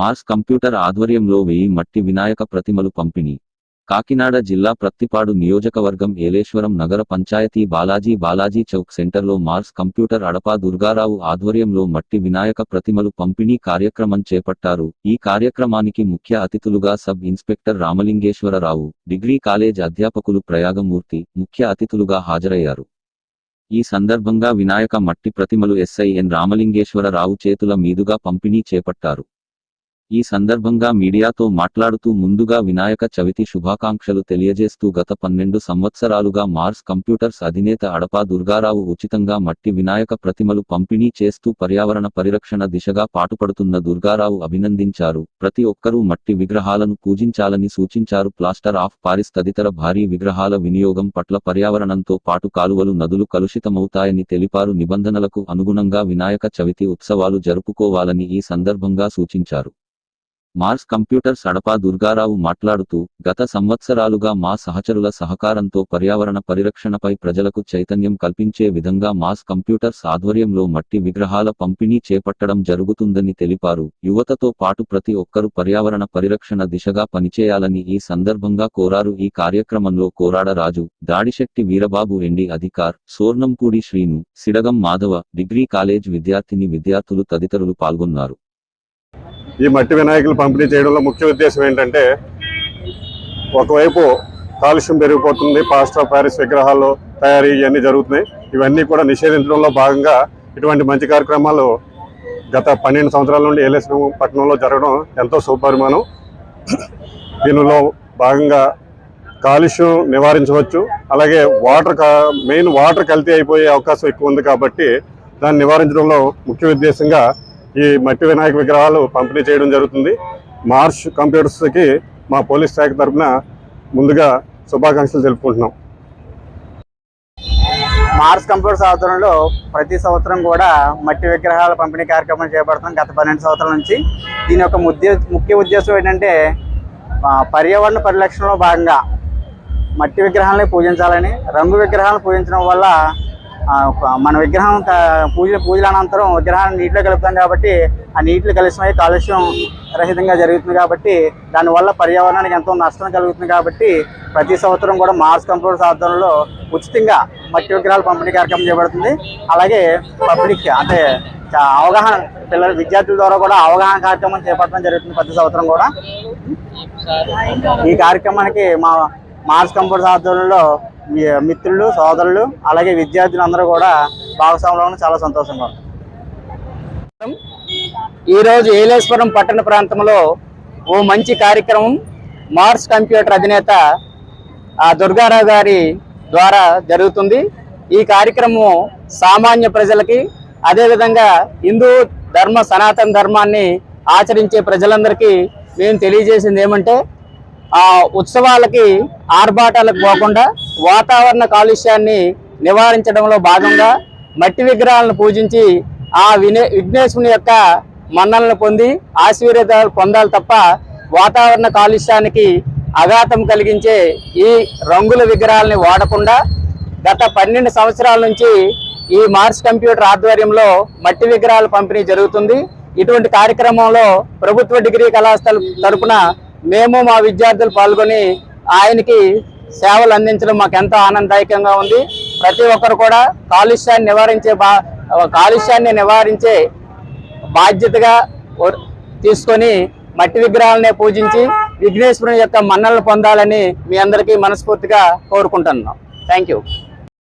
Mars computer ఆధ్వర్యంలో వెయ్యి మట్టి వినాయక ప్రతిమలు పంపిణీ. కాకినాడ జిల్లా ప్రత్తిపాడు నియోజకవర్గం ఏలేశ్వరం నగర పంచాయతీ బాలాజీ బాలాజీ చౌక్ సెంటర్లో మార్స్ కంప్యూటర్ అడపా దుర్గారావు ఆధ్వర్యంలో మట్టి వినాయక ప్రతిమలు పంపిణీ కార్యక్రమం చేపట్టారు. ఈ కార్యక్రమానికి ముఖ్య అతిథులుగా sub inspector Ramalingeswararao degree college అధ్యాపకులు ప్రయాగమూర్తి ముఖ్య అతిథులుగా హాజరయ్యారు. ఈ సందర్భంగా వినాయక మట్టి ప్రతిమలు ఎస్ఐఎన్ రామలింగేశ్వరరావు చేతుల మీదుగా పంపిణీ చేపట్టారు. ఈ సందర్భంగా మీడియాతో మాట్లాడుతూ ముందుగా వినాయక చవితి శుభాకాంక్షలు తెలియజేస్తూ గత పన్నెండు సంవత్సరాలుగా మార్స్ కంప్యూటర్స్ అధినేత అడపా దుర్గారావు ఉచితంగా మట్టి వినాయక ప్రతిమలు పంపిణీ చేస్తూ పర్యావరణ పరిరక్షణ దిశగా పాటుపడుతున్న దుర్గారావు అభినందించారు. ప్రతి ఒక్కరూ మట్టి విగ్రహాలను పూజించాలని సూచించారు. ప్లాస్టర్ ఆఫ్ పారిస్ తదితర భారీ విగ్రహాల వినియోగం పట్ల పర్యావరణంతో పాటు కాలువలు నదులు కలుషితమవుతాయని తెలిపారు. నిబంధనలకు అనుగుణంగా వినాయక చవితి ఉత్సవాలు జరుపుకోవాలని ఈ సందర్భంగా సూచించారు. మార్స్ కంప్యూటర్స్ అడపా దుర్గారావు మాట్లాడుతూ గత సంవత్సరాలుగా మా సహచరుల సహకారంతో పర్యావరణ పరిరక్షణపై ప్రజలకు చైతన్యం కల్పించే విధంగా మాస్ కంప్యూటర్స్ ఆధ్వర్యంలో మట్టి విగ్రహాల పంపిణీ చేపట్టడం జరుగుతుందని తెలిపారు. యువతతో పాటు ప్రతి ఒక్కరూ పర్యావరణ పరిరక్షణ దిశగా పనిచేయాలని ఈ సందర్భంగా కోరారు. ఈ కార్యక్రమంలో Korada Raju Dadisetti Veerababu MD Adhikar Sornamkudi Srinu Sidagam Madhava degree college విద్యార్థిని విద్యార్థులు తదితరులు పాల్గొన్నారు. ఈ మట్టి వినాయకులు పంపిణీ చేయడంలో ముఖ్య ఉద్దేశం ఏంటంటే ఒకవైపు కాలుష్యం పెరిగిపోతుంది పాస్టర్ ఆఫ్ ప్యారిస్ విగ్రహాలు తయారీ ఇవన్నీ జరుగుతున్నాయి. ఇవన్నీ కూడా నిషేధించడంలో భాగంగా ఇటువంటి మంచి కార్యక్రమాలు గత పన్నెండు సంవత్సరాల నుండి ఏలేశ్వరం పట్టణంలో జరగడం ఎంతో శుభపరిమాణం. దీనిలో భాగంగా కాలుష్యం నివారించవచ్చు. అలాగే వాటర్ కా- మెయిన్ వాటర్ కల్తీ అయిపోయే అవకాశం ఎక్కువ ఉంది కాబట్టి దాన్ని నివారించడంలో ముఖ్య ఉద్దేశంగా ఈ మట్టి వినాయక విగ్రహాలు పంపిణీ చేయడం జరుగుతుంది. మార్ష్ కంప్యూటర్స్కి మా పోలీస్ శాఖ తరఫున ముందుగా శుభాకాంక్షలు తెలుపుకుంటున్నాం. మార్స్ కంప్యూటర్స్ ఆధ్వర్యంలో ప్రతి సంవత్సరం కూడా మట్టి విగ్రహాల పంపిణీ కార్యక్రమం చేపడుతున్నాం గత పన్నెండు సంవత్సరాల నుంచి. దీని యొక్క ముఖ్య ఉద్దేశం ఏంటంటే పర్యావరణ పరిరక్షణలో భాగంగా మట్టి విగ్రహాలని పూజించాలని రంగు విగ్రహాలను పూజించడం వల్ల మన విగ్రహం పూజలు పూజ పూజల అనంతరం విగ్రహాన్ని నీటిలో కలుపుతాం కాబట్టి ఆ నీటిలో కలిసిమై కాలుష్యం రహితంగా జరుగుతుంది కాబట్టి దానివల్ల పర్యావరణానికి ఎంతో నష్టం కలుగుతుంది కాబట్టి ప్రతి సంవత్సరం కూడా మార్స్ కంప్యూటర్స్ ఆధ్వర్యంలో ఉచితంగా మట్టి విగ్రహాలు పంపిణీ కార్యక్రమం చేపడుతుంది. అలాగే పబ్లిక్ అంటే అవగాహన పిల్లల విద్యార్థుల ద్వారా కూడా అవగాహన కార్యక్రమం చేపట్టడం జరుగుతుంది ప్రతి సంవత్సరం కూడా. ఈ కార్యక్రమానికి మా మార్స్ కంప్యూటర్స్ ఆధ్వర్యంలో మిత్రులు సోదరులు అలాగే విద్యార్థులు అందరూ కూడా భాగస్వాములు చాలా సంతోషంగా ఉంది. ఈరోజు ఏలేశ్వరం పట్టణ ప్రాంతంలో ఓ మంచి కార్యక్రమం మార్స్ కంప్యూటర్ అధినేత ఆ దుర్గారావు గారి ద్వారా జరుగుతుంది. ఈ కార్యక్రమం సామాన్య ప్రజలకి అదేవిధంగా హిందూ ధర్మ సనాతన ధర్మాన్ని ఆచరించే ప్రజలందరికీ మేము తెలియజేసింది ఏమంటే ఆ ఉత్సవాలకి ఆర్భాటాలకు పోకుండా వాతావరణ కాలుష్యాన్ని నివారించడంలో భాగంగా మట్టి విగ్రహాలను పూజించి ఆ వినే విఘ్నేశ్వరుని యొక్క మన్నలను పొంది ఆశీర్వాదాలు పొందాలి తప్ప వాతావరణ కాలుష్యానికి అఘాతం కలిగించే ఈ రంగుల విగ్రహాలని వాడకుండా గత పన్నెండు సంవత్సరాల నుంచి ఈ మార్స్ కంప్యూటర్ ఆధ్వర్యంలో మట్టి విగ్రహాల పంపిణీ జరుగుతుంది. ఇటువంటి కార్యక్రమంలో ప్రభుత్వ డిగ్రీ కళాశాల తరపున మేము మా విద్యార్థులు పాల్గొని ఆయనకి సేవలు అందించడం మాకు ఎంతో ఆనందదాయకంగా ఉంది. ప్రతి ఒక్కరు కూడా కాలుష్యాన్ని నివారించే బా కాలుష్యాన్ని నివారించే బాధ్యతగా తీసుకొని మట్టి విగ్రహాలనే పూజించి విఘ్నేశ్వరుని యొక్క మన్నలను పొందాలని మీ అందరికీ మనస్ఫూర్తిగా కోరుకుంటున్నాం. Thank you